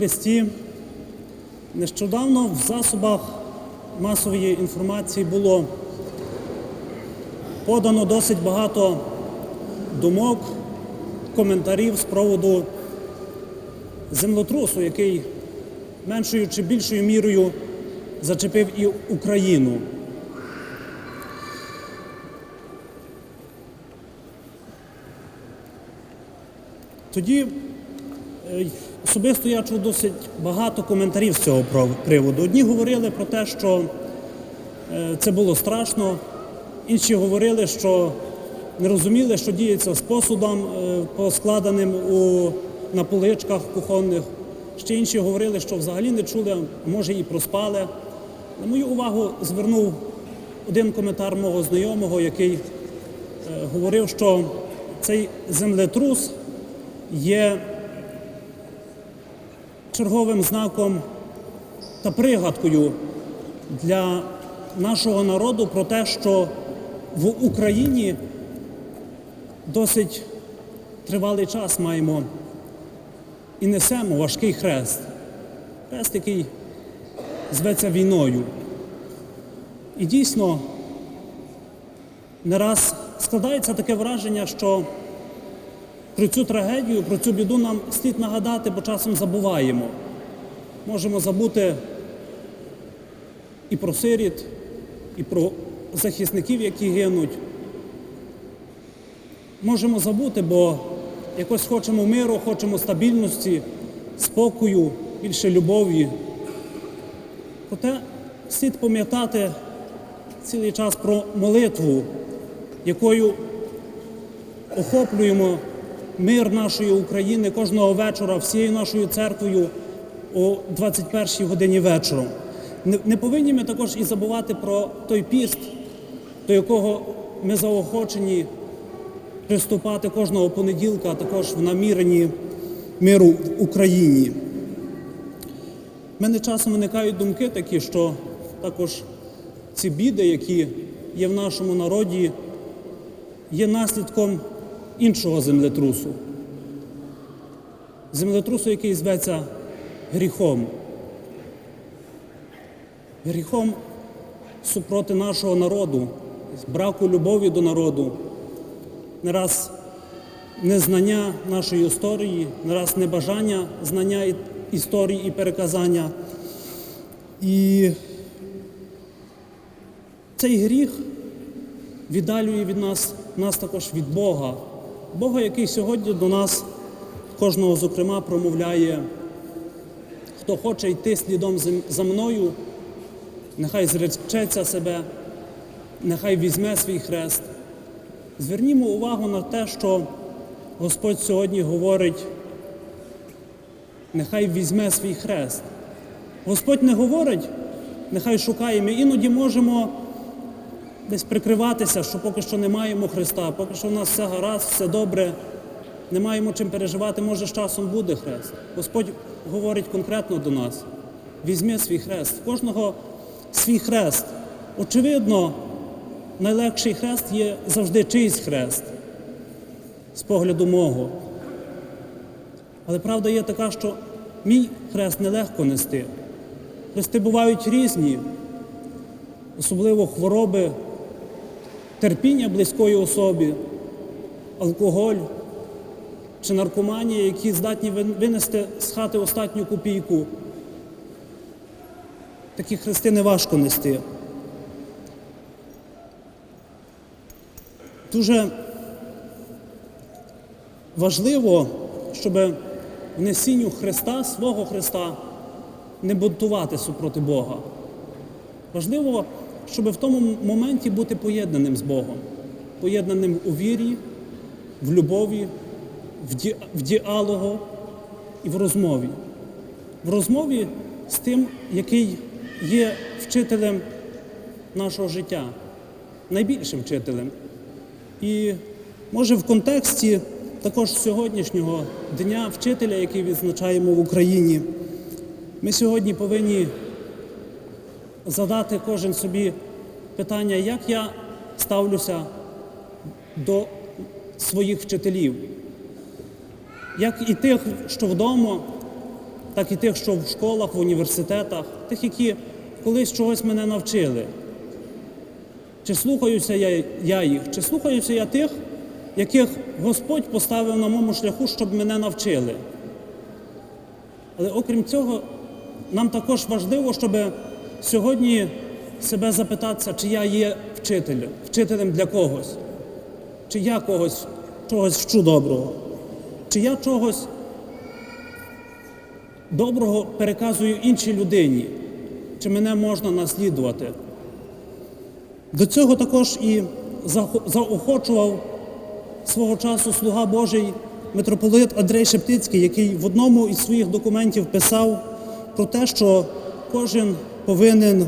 Христі. Нещодавно в засобах масової інформації було подано досить багато думок, коментарів з приводу землетрусу, який меншою чи більшою мірою зачепив і Україну. Тоді особисто я чув досить багато коментарів з цього приводу. Одні говорили про те, що е, це було страшно, інші говорили, що не розуміли, що діється з посудом, е, поскладеним у, на поличках кухонних. Ще інші говорили, що взагалі не чули, може і проспали. На мою увагу звернув один коментар мого знайомого, який е, говорив, що цей землетрус є черговим знаком та пригадкою для нашого народу про те, що в Україні досить тривалий час маємо і несемо важкий хрест. Хрест, який зветься війною. І дійсно не раз складається таке враження, що про цю трагедію, про цю біду нам слід нагадати, бо часом забуваємо. Можемо забути і про сиріт, і про захисників, які гинуть. Можемо забути, бо якось хочемо миру, хочемо стабільності, спокою, більше любові. Проте слід пам'ятати цілий час про молитву, якою охоплюємо мир нашої України кожного вечора всією нашою церквою о 21-й годині вечора. Не, не повинні ми також і забувати про той піст, до якого ми заохочені приступати кожного понеділка, а також в наміренні миру в Україні. У мене часом виникають думки такі, що також ці біди, які є в нашому народі, є наслідком іншого землетрусу. Землетрусу, який зветься гріхом. Гріхом супроти нашого народу, браку любові до народу, не раз незнання нашої історії, не раз небажання знання історії і переказання. І цей гріх віддалює від нас, нас також від Бога. Бога, який сьогодні до нас, кожного зокрема, промовляє, хто хоче йти слідом за- мною, нехай зречеться себе, нехай візьме свій хрест. Звернімо увагу на те, що Господь сьогодні говорить, нехай візьме свій хрест. Господь не говорить, нехай шукає. Ми іноді можемо десь прикриватися, що поки що не маємо Христа, поки що в нас все гаразд, все добре, не маємо чим переживати, може з часом буде хрест. Господь говорить конкретно до нас. Візьми свій хрест. В кожного свій хрест. Очевидно, найлегший хрест є завжди чийсь хрест, з погляду мого. Але правда є така, що мій хрест нелегко нести. Хрести бувають різні, особливо хвороби, терпіння близької особі, алкоголь чи наркоманія, які здатні винести з хати останню копійку. Такі хрести не важко нести. Дуже важливо, щоб в несінню Христа, свого Христа, не бунтувати супроти Бога. Важливо, щоб в тому моменті бути поєднаним з Богом, поєднаним у вірі, в любові, в, ді... в діалогу і в розмові. В розмові з тим, який є вчителем нашого життя, найбільшим вчителем. І може в контексті також сьогоднішнього дня вчителя, який відзначаємо в Україні, ми сьогодні повинні задати кожен собі питання, як я ставлюся до своїх вчителів, як і тих, що вдома, так і тих, що в школах, в університетах, тих, які колись чогось мене навчили. Чи слухаюся я, я їх, чи слухаюся я тих, яких Господь поставив на моєму шляху, щоб мене навчили. Але окрім цього, нам також важливо, щоб сьогодні себе запитатися, чи я є вчителем, вчителем для когось, чи я когось чогось вчу доброго, чи я чогось доброго переказую іншій людині, чи мене можна наслідувати. До цього також і заохочував свого часу слуга Божий митрополит Андрей Шептицький, який в одному із своїх документів писав про те, що кожен повинен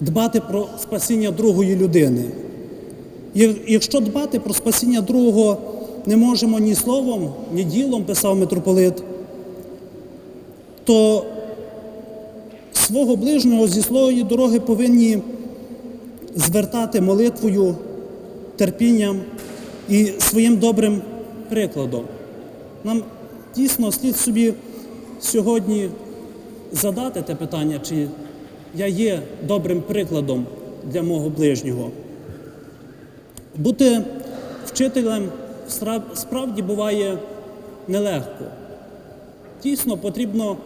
дбати про спасіння другої людини. Якщо дбати про спасіння другого не можемо ні словом, ні ділом, писав митрополит, то свого ближнього зі своєї дороги повинні звертати молитвою, терпінням і своїм добрим прикладом. Нам дійсно слід собі сьогодні задати те питання, чи я є добрим прикладом для мого ближнього. Бути вчителем справді буває нелегко. Дійсно, потрібно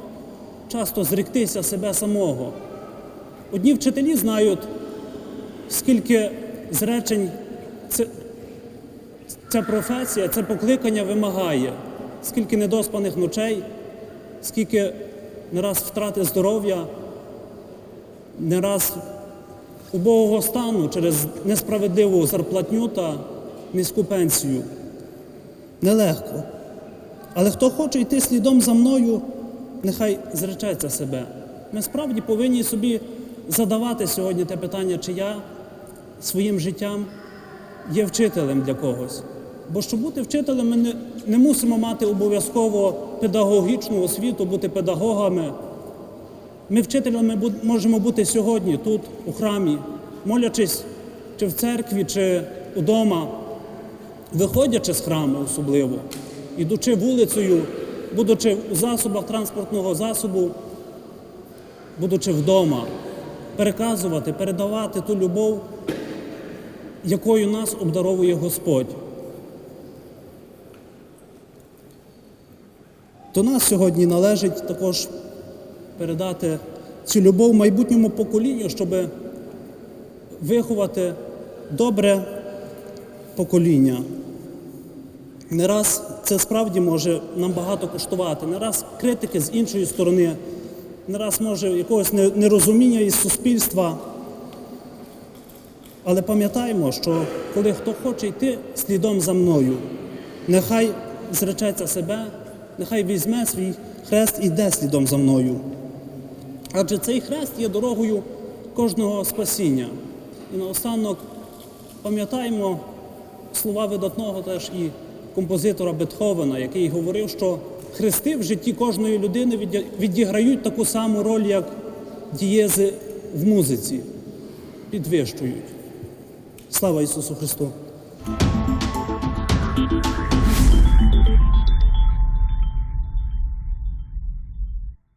часто зректися себе самого. Одні вчителі знають, скільки зречень це, ця професія, це покликання вимагає, скільки недоспаних ночей, скільки не раз втрати здоров'я, не раз убогого стану через несправедливу зарплатню та низьку пенсію. Нелегко. Але хто хоче йти слідом за мною, нехай зречеться себе. Ми справді повинні собі задавати сьогодні те питання, чи я своїм життям є вчителем для когось. Бо щоб бути вчителем, ми не, не мусимо мати обов'язково педагогічну освіту, бути педагогами. Ми вчителями можемо бути сьогодні, тут, у храмі, молячись чи в церкві, чи удома, виходячи з храму особливо, ідучи вулицею, будучи у засобах транспортного засобу, будучи вдома, переказувати, передавати ту любов, якою нас обдаровує Господь. До нас сьогодні належить також передати цю любов майбутньому поколінню, щоб виховати добре покоління. Не раз це справді може нам багато коштувати, не раз критики з іншої сторони, не раз може якогось нерозуміння із суспільства. Але пам'ятаємо, що коли хто хоче йти слідом за мною, нехай зречеться себе, нехай візьме свій хрест і йде слідом за мною. Адже цей хрест є дорогою кожного спасіння. І наостанок пам'ятаємо слова видатного теж і композитора Бетховена, який говорив, що хрести в житті кожної людини відіграють таку саму роль, як дієзи в музиці, підвищують. Слава Ісусу Христу!